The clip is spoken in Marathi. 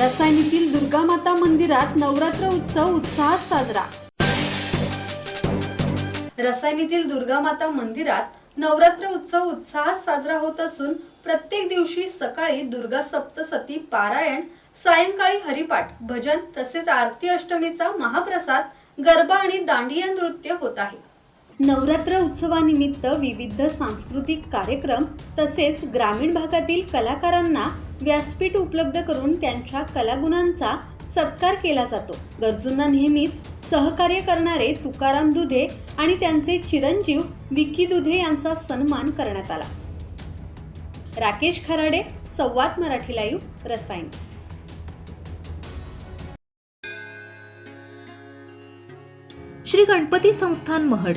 रसायनीतील दुर्गामाता मंदिरात नवरात्र उत्सव उत्साहात साजरा. रसायनीतील दुर्गामाता मंदिरात नवरात्र उत्सव उत्साहात साजरा होत असून प्रत्येक दिवशी सकाळी दुर्गा सप्तसती पारायण सायंकाळी हरिपाठ भजन तसेच आरती अष्टमीचा महाप्रसाद गरबा आणि दांडिया नृत्य होत आहे. नवरात्र उत्सवानिमित्त विविध सांस्कृतिक कार्यक्रम तसेच ग्रामीण भागातील कलाकारांना व्यासपीठ उपलब्ध करून त्यांच्या कलागुणांचा सत्कार केला जातो. गरजूंना नेहमीच सहकार्य करणारे तुकाराम दुधे आणि त्यांचे चिरंजीव विकी दुधे यांचा सन्मान करण्यात आला. राकेश खराडे संवाद मराठी लाईव्ह रसायन श्री गणपती संस्थान महड.